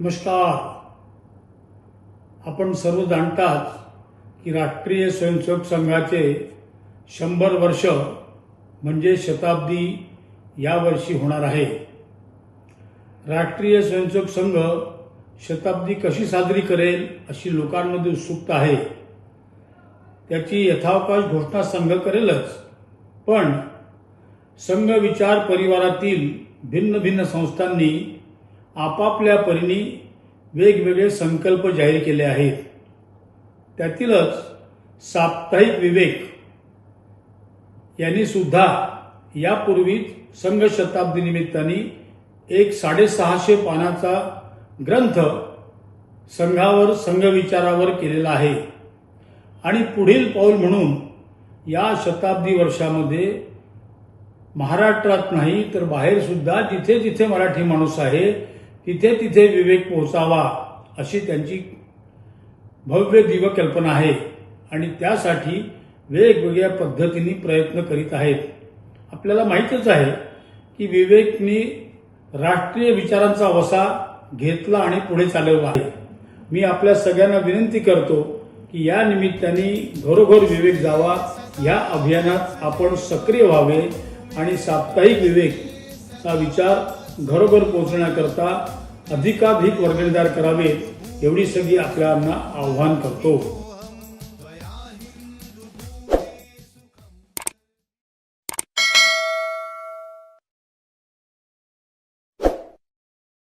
नमस्कार. आपण सर्व जाणतात की राष्ट्रीय स्वयंसेवक संघाचे शंभर वर्ष म्हणजे शताब्दी यावर्षी होणार आहे. राष्ट्रीय स्वयंसेवक संघ शताब्दी कशी साजरी करेल अशी लोकांमध्ये उत्सुकता आहे. त्याची यथावकाश घोषणा संघ करेलच. पण संघ विचार परिवारातील भिन्न भिन्न संस्थांनी आपापल्या परीने वेगवेगळे संकल्प जाहीर केले आहेत. त्यातीलच साप्ताहिक विवेक यांनी सुद्धा यापूर्वीच संघ शताब्दी निमित्ताने एक साडेसहाशे पानाचा ग्रंथ संघावर संघ विचारावर केलेला आहे. आणि पुढील पाऊल म्हणून या शताब्दी वर्षामध्ये महाराष्ट्रात नाही तर बाहेर सुद्धा जिथे जिथे मराठी माणूस आहे तिथे तिथे विवेक पोहोचावा अशी त्यांची भव्य दिवकल्पना आहे. आणि त्यासाठी वेगवेगळ्या पद्धतीने प्रयत्न करीत आहेत. आपल्याला माहीतच आहे की विवेकनी राष्ट्रीय विचारांचा वसा घेतला आणि पुढे चालवला. आहे मी आपल्या सगळ्यांना विनंती करतो की या निमित्ताने घरोघर विवेक जावा. या अभियानात आपण सक्रिय व्हावे आणि साप्ताहिक विवेकचा विचार घरोघर पोहोचण्याकरता अधिकाधिक वर्गणीदार करावे एवढी सगळी आपल्याला आव्हान करतो.